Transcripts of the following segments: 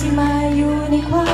ที่มาอยู่ในความ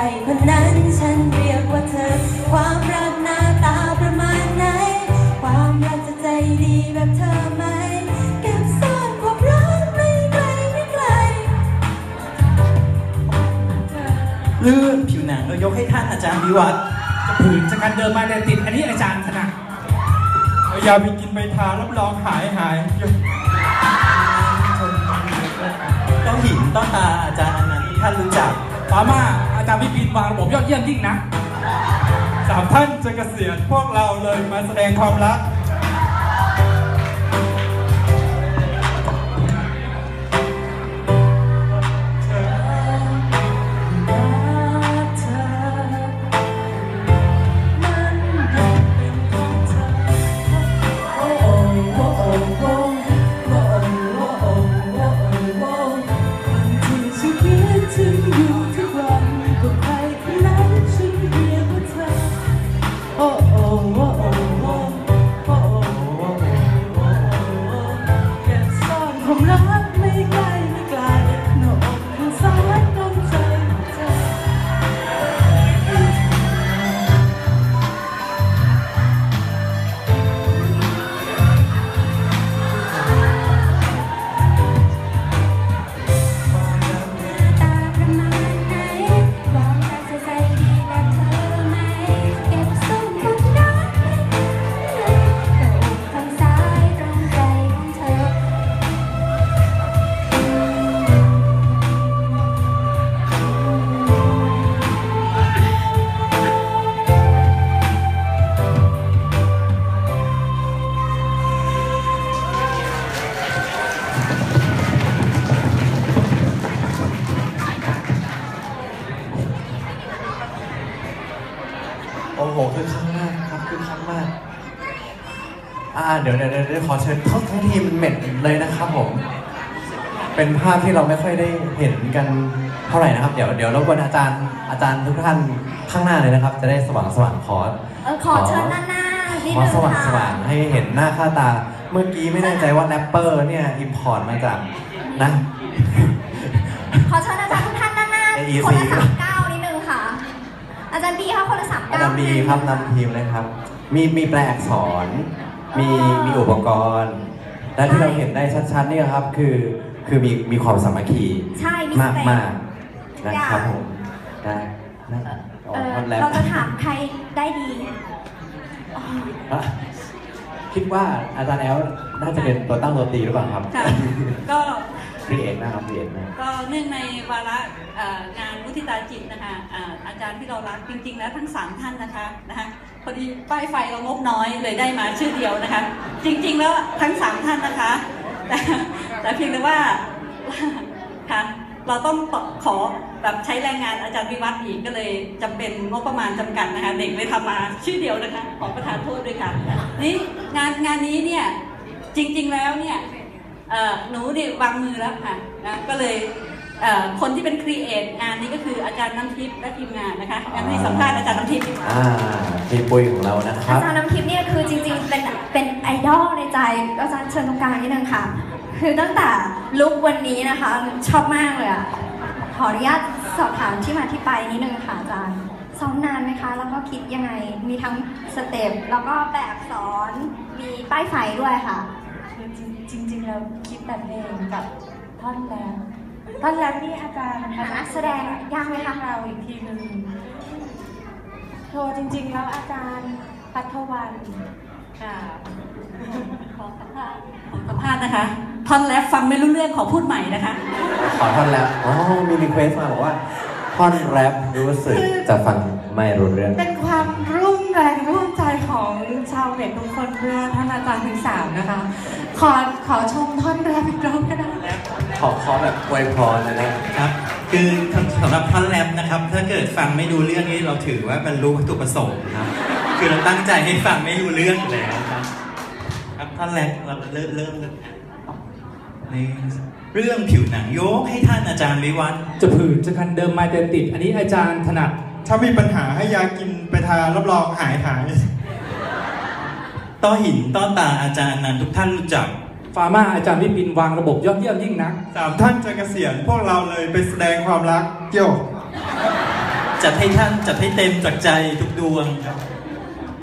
ครคนนั้นฉันเรียกว่าเธอ ความรักหน้าตาประมาณไหน ความรักจะใจดีแบบเธอไหม เก็บซ่อนความรักไม่ไกลไม่ไกล ลื่นผิวหนังเรายกให้ท่านอาจารย์วิวัฒน์จะผืนจากการเดินมาเดินติด อันนี้อาจารย์ถนัดเอายาไปกินไปทารับรองหายหายต้องหินต้องตาอาจารย์อันนั้นท่านรู้จักต่อมา อาจารย์วิปีนวางระบบยอดเยี่ยมยิ่งนะสามท่านจะเกษียณพวกเราเลยมาแสดงความรัก love. อ่าเดี๋ยวเดี๋ยวเดี๋ยวขอเชิญเข้าทั้งทีมเม็ดเลยนะครับผม เป็นภาพที่เราไม่ค่อยได้เห็นกันเท่าไหร่นะครับ เดี๋ยวเดี๋ยวรบกวนอาจารย์อาจารย์ทุกท่านข้างหน้าเลยนะครับ จะได้สว่างสว่างขอเออขอเชิญด้านหน้านิดขอนึงสว่างสค่ะว่างให้เห็นหน้าค่าตา เมื่อกี้ไม่แน่ใจว่าแรปเปอร์เนี่ยอิมพอร์ตมาจากนะ ขอเชิญอาจารย์ทุกท่านด้านหน้า AEC คนละสามเก้านิดนึงค่ะ อาจารย์บีค่ะคนละสามอาเก้าจารย์บีครับนำทีมเลยครับ มีมีแปลอักษร มีมีอุปกรณ์ และที่เราเห็นได้ชัดๆเนี่ยครับคือคือมีมีความสามัคคีใช่มีมากสเต็ปมากๆนะครับอยากผมได้ได้อ๋อเออท่อนแรปเราจะถามใครได้ดีอะคิดว่าอาจารย์แอลน่าจะเป็นตัวตั้งตัวตีหรือเปล่าครับ ค่ะก็ ครีเอทนะครับครีเอทนะก็เนื่องในวาระเอ่องานมุทิตาจิตนะคะอ่าอาจารย์ที่เรารักจริง ๆ แล้วทั้งสามท่านนะคะนะคะพอดีป้ายไฟเรางบน้อยเลยได้มาชื่อเดียวนะคะ จริง ๆ แล้วทั้งสามท่านนะคะแต่แต่เพียงแต่ว่าค่ะเราต้องขอแบบใช้แรงงานอาจารย์วิวัฒน์อีกก็เลยจำเป็นงบประมาณจำกัดนะคะเด็กเลยทำมาชื่อเดียวนะคะขอประทานโทษด้วยค่ะนี่งานงานนี้เนี่ยจริง ๆ แล้วเนี่ย หนูเนี่ยวางมือแล้วค่ะนะก็เลยเอ่อคนที่เป็นครีเอทงานนี้ก็คืออาจารย์น้ำทิพย์และทีมงานนะคะงั้นให้สัมภาษณ์อาจารย์น้ำทิพย์ดีกว่าอ่าทีมปุยของเรานะคอารับจารย์น้ำทิพย์เนี่ยคือจริงๆเป็นเป็นไอดอลในใจอาจารย์เชิญตรงกลางนิดนึงค่ะ คือตั้งแต่ลุกวันนี้นะคะชอบมากเลยอะขออนุญาตสอบถามที่มาที่ไปนิดนึงค่ะอาจารย์ซ้อมนานไหมคะ แล้วก็คิดยังไงมีทั้งสเต็ปแล้วก็แบบสอนมีป้ายไฟด้วยค่ะ คือจริงจริงๆแล้วคิดแต่เพลงกับท่อนแรปท่อนแรปนี่อาจารย์หานักแสดงยากไหมคะเราอีกทีหนึ่งโทรจริง ๆ แล้วอาจารย์พัทวันค่ะขอสัมภาษณ์ขอสัมภาษณ์นะคะท่อนแรปฟังไม่รู้เรื่องขอพูดใหม่นะคะ ขอท่อนแรปอ๋อมีรีเควสมาบอกว่าท่อนแรปรู้สึกจะฟังไม่รู้เรื่อง เป็นความร่วมแรงร่วมใจ ของชาวเน็ตทุกคนเพื่อท่านอาจารย์ทั้งสามนะคะ ขอขอชมท่อนแรปอีกรอบก็ได้ขอขอแบบอวยพรนะนะครับ คือสำหรับท่อนแรปนะครับ ถ้าเกิดฟังไม่ดูเรื่องนี้เราถือว่าบรรลุวัตถุประสงค์ครับ คือเราตั้งใจให้ฟังไม่ดูเรื่องอยู่แล้วครับครับท่อนแรปเราเริ่มเริ่มเริ่มในเรื่องผิวหนังยกให้ท่านอาจารย์วิวัฒน์จะผื่นจะคันเดิมมาเดินติด อันนี้อาจารย์ถนัด ถ้ามีปัญหาให้ยากินไปทานรับรองหายหาย ต้อหินต้อตาอาจารย์นั้นทุกท่านรู้จัก ฟาร์มาอาจารย์วิปินวางระบบยอดเยี่ยมยิ่งนัก สามท่านจะเกษียณพวกเราเลยไปแสดงความรักโยกจัดให้ท่านจัดให้เต็มจากใจทุกดวงครับ